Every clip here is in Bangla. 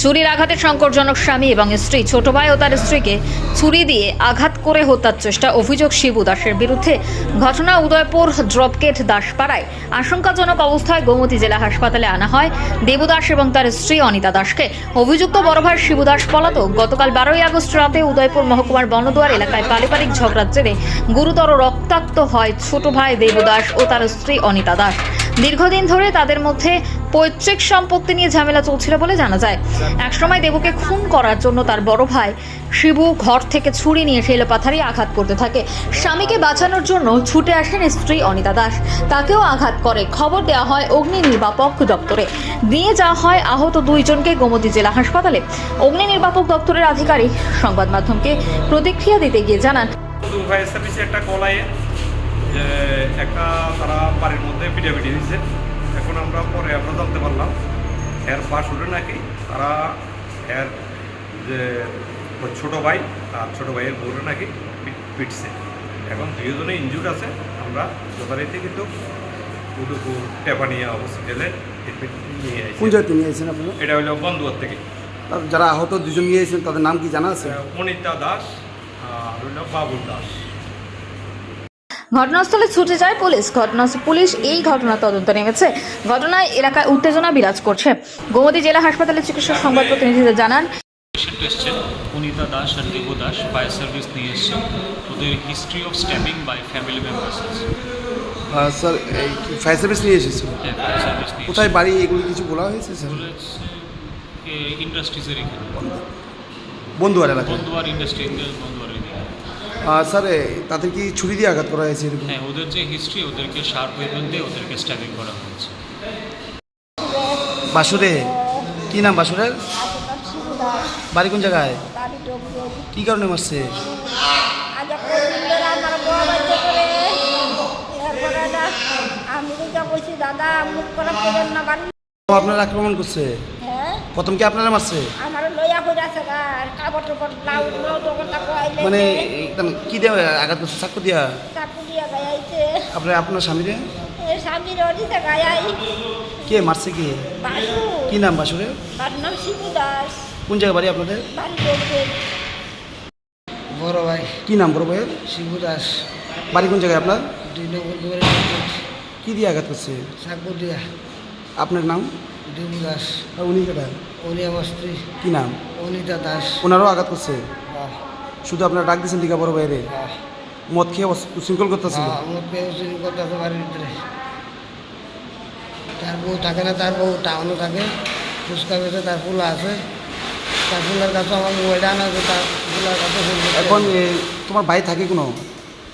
ছুরির আঘাতে শঙ্করজনক স্বামী এবং স্ত্রী। ছোট ভাই ও তার স্ত্রীকে ছুরি দিয়ে আঘাত করে হত্যার চেষ্টা। অভিযোগ শিবু দাসের বিরুদ্ধে ঘটনা উদয়পুর ড্রপগেট দাসপাড়ায়। আশঙ্কাজনক অবস্থায় গোমতী জেলা হাসপাতালে আনা হয়। দেবদাস এবং তার স্ত্রী অনিতা দাসকে। অভিযুক্ত বড় ভাই শিবু দাস পলাতক। গতকাল বারোই আগস্ট রাতে উদয়পুর মহকুমার বনদুয়ার এলাকায় পারিবারিক ঝগড়ার জেরে গুরুতর রক্তাক্ত হয় ছোট ভাই দেবদাস ও তার স্ত্রী অনিতা দাস। দীর্ঘদিন ধরে তাদের মধ্যে পৈতৃক সম্পত্তি নিয়ে ঝামেলা চলছিল বলে জানা যায়। একসময় দেবুকে খুন করার জন্য তার বড় ভাই শিবু ঘর থেকে ছুরি নিয়ে এসে এলোপাথারি আঘাত করতে থাকে। স্বামীকে বাঁচানোর জন্য ছুটে আসেন স্ত্রী অনিতা দাস। তাকেও আঘাত করে। খবর দেওয়া হয় অগ্নি নির্বাপক দপ্তরে। নিয়ে যাওয়া হয়, আহত দুইজনকে গোমতী জেলা হাসপাতালে। অগ্নি নির্বাপক দপ্তরের আধিকারিক সংবাদ মাধ্যমকে প্রতিক্রিয়া দিতে গিয়ে জানান একটা একটা তারা মধ্যে পিটাপিটি দিয়েছে। এখন আমরা পরে আমরা জানতে পারলাম এর পাশ উঠে নাকি? তারা এর যে ছোটো ভাই আর ছোটো ভাইয়ের বউরে নাকি পিটছে। এখন দুজনে ইনজুর আছে আমরা যথারীতি কিন্তু উদয়পুর টেপানিয়া হসপিটালে নিয়ে জায়গাতে নিয়ে এসেছেন আপনারা? এটা হলো বন্ধুয়ার থেকে। আর যারা আহত দুজন নিয়ে এসেছেন তাদের নাম কি জানা আছে? অনিতা দাস আর হলো বাবুল দাস। ঘটনাস্থলে ছুটে যায় পুলিশ। ঘটনা পুলিশ এই ঘটনা তদন্ত নেমেছে। ঘটনায় এলাকায় উত্তেজনা বিরাজ করছে। গোমতী জেলা হাসপাতালের চিকিৎসক সংবাদ প্রতিনিধিদের জানান পেশেন্ট এসছেন অনিতা দাস আর দেবু দাস ফায়ার সার্ভিস নিয়ে এসছে। ওদের history of stabbing by family members sir এই ফায়ার সার্ভিস নিয়ে এসেছিল হ্যাঁ ফায়ার সার্ভিস নিয়ে কোথায় বাড়ি এগুলো কিছু বলা হয়েছে স্যার? ইন্ডাস্ট্রিজের এখানে। বন্ধুয়ার এলাকায়। বন্ধুয়ার ইন্ডাস্ট্রি বন্ধুয়ার আর স্যার এ, তাদের কি ছুরি দিয়ে আঘাত করা হয়েছে এরকম? হ্যাঁ ওদের যে হিস্ট্রি ওদেরকে শার্প ওয়েপন দিয়ে ওদেরকে স্ট্যাবিং করা হয়েছে। বাসুরে কি নাম বাসুরের? বাড়ি কোন জায়গায়? বাড়ি কি কারণে মারছে? বাড়ি আপনার আক্রমণ করছে? হ্যাঁ। প্রথম কি আপনারা মারছে? মানে একদম কি দিয়ে আঘাত করছে চাকু দিয়া? চাকু আপনার আপনার স্বামীরে? কে মারছে কি? কি নাম দাস। কোন জায়গায় বাড়ি আপনাদের? বড় ভাই। কি নাম বড় ভাইয়ের? শিবু দাস। বাড়ি কোন জায়গায় আপনার? দুই নম্বর কি দিয়ে আঘাত করছে? সাকু দিয়া। আপনার নাম? দেবু দাস আর উনি কেটা উনি আমার স্ত্রী। কি নাম? অনিতা দাস। ওনারও আঘাত করছে? শুধু আপনারা ডাক দিয়েছেন দিঘা বড় বাইরে মদ খেয়ে উশৃঙ্খল করতেছিল? হ্যাঁ, আমার পেয়ে চুরি করতে আছে বাড়ির ভিতরে। তার বউ থাকে না তার বউ টাউনে থাকে। ফুচকা বেছে তার ফুলা আছে। তার ফুলার কাছে আমার মোবাইলটা আনা আছে তার ফুলার কাছে এখন তোমার ভাই থাকে কোনো?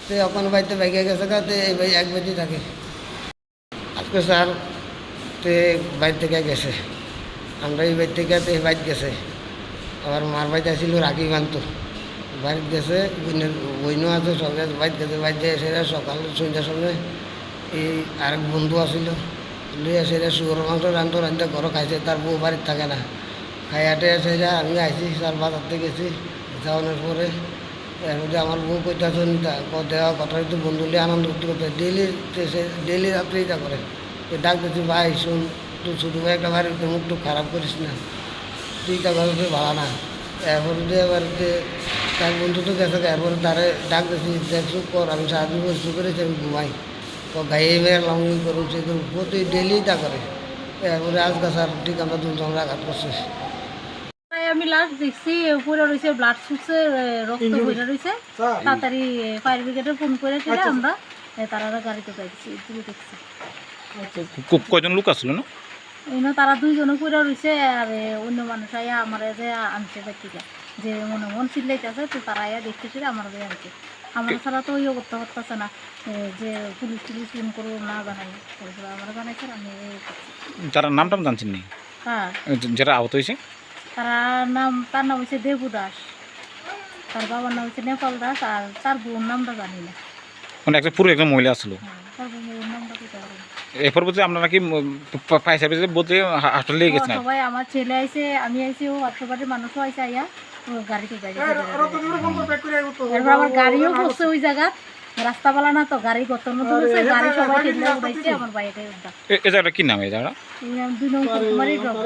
সে এখন বাড়িতে বাইকে গেছে কাতে এক বাড়ি থাকে। আজকে স্যার তে বাড়ি থেকে গেছে। আমরা এই বাড়ি থেকে এই বাড়ি গেছে। আবার মার বাড়িতে আসছিল রাখি বান্ত বাড়িতে গেছে বইনের বইনও আছে সবাই বাড়িতে গেছে, বাইর বাড়িতে এসে সকাল সন্ধ্যার সময় এই আরেক বন্ধু আসছিল লই এসে শুয়োর মাংস রান্ধতে রান্ধতে ঘর খাইছে তার বউ বাড়িতে থাকে না। খাই হাটে এসে যা আমি আইছি স্যার বাজারতে গেছি যাওয়ানোর পরে এর মধ্যে আমার বউ কইতাছে নিতা দেওয়া কথা একটু বন্ধু লিয়ে আনন্দ করতে ডেলি ডেলি রাত্রে এটা করে তো ডাক দিচ্ছি ভাই শুন তুই ভাই একটা বাড়িতে মুখ টুক খারাপ করিস না। তুই তা ঘরে ভালো না। এরপরে দিয়ে বাড়িতে তার বন্ধু তো গেছে এরপরে তারে ডাক দিচ্ছি দেখছ কর আমি সাহায্য করছি করেছি আমি ঘুমাই। তো গায়ে মেয়ের লঙ্গি করুন সে করুন প্রতি ডেলি তা করে। এরপরে আজ গাছ আর ঠিক আমরা দুজন আঘাত করছে। তাই আমি লাস্ট দেখছি উপরে রয়েছে ব্লাড ছুটছে রক্ত বইটা রয়েছে। তাড়াতাড়ি ফায়ার ব্রিগেডে ফোন করে দিলে আমরা। তারা গাড়িতে পাইছি এদিকে দেখছি। কয়জন লোক আসলো না? এনে তারা দুইজনে করে রয়েছে আর অন্য মানুষ আইয়া আমার যে আনছে ব্যক্তিটা যে মনে মন চিল্লাইতেছে তো তারা আইয়া দেখতেছিল আমার যে আনছে। আমার ছাড়া তো ইয়ে করতে পারতেছে না। যে পুলিশ টুলিশ ফোন করব না জানাই আমার জানাইছে আমি। তার নামটা জানছেন নি? হ্যাঁ। যারা আহত হয়েছে তার নাম তার নাম হচ্ছে দেবু দাস। তার বাবার নাম হচ্ছে নেপাল দাস আর তার বোন নামটা জানি না। মানে একটা পুরো একজন মহিলা আসলো হ্যাঁ, তার বোনের নামটা কোথায় এরপর বলতে আপনারা নাকি ফায়ার সার্ভিসে বলতে হাসপাতালে নিয়ে গেছেন সবাই আমার ছেলে আইছে আমি আইছি ও বাড়ির মানুষও আইছে আইয়া গাড়িতে এরপর আমার গাড়িও বসছে ওই জায়গা রাস্তা বলা না তো গাড়ি গত নতুন হয়েছে গাড়ি সবাই উঠাইছে আমার বাইরে উঠা এই জায়গাটা কি নাম এই জায়গাটা দুই নম্বর কুমারী ড্রপ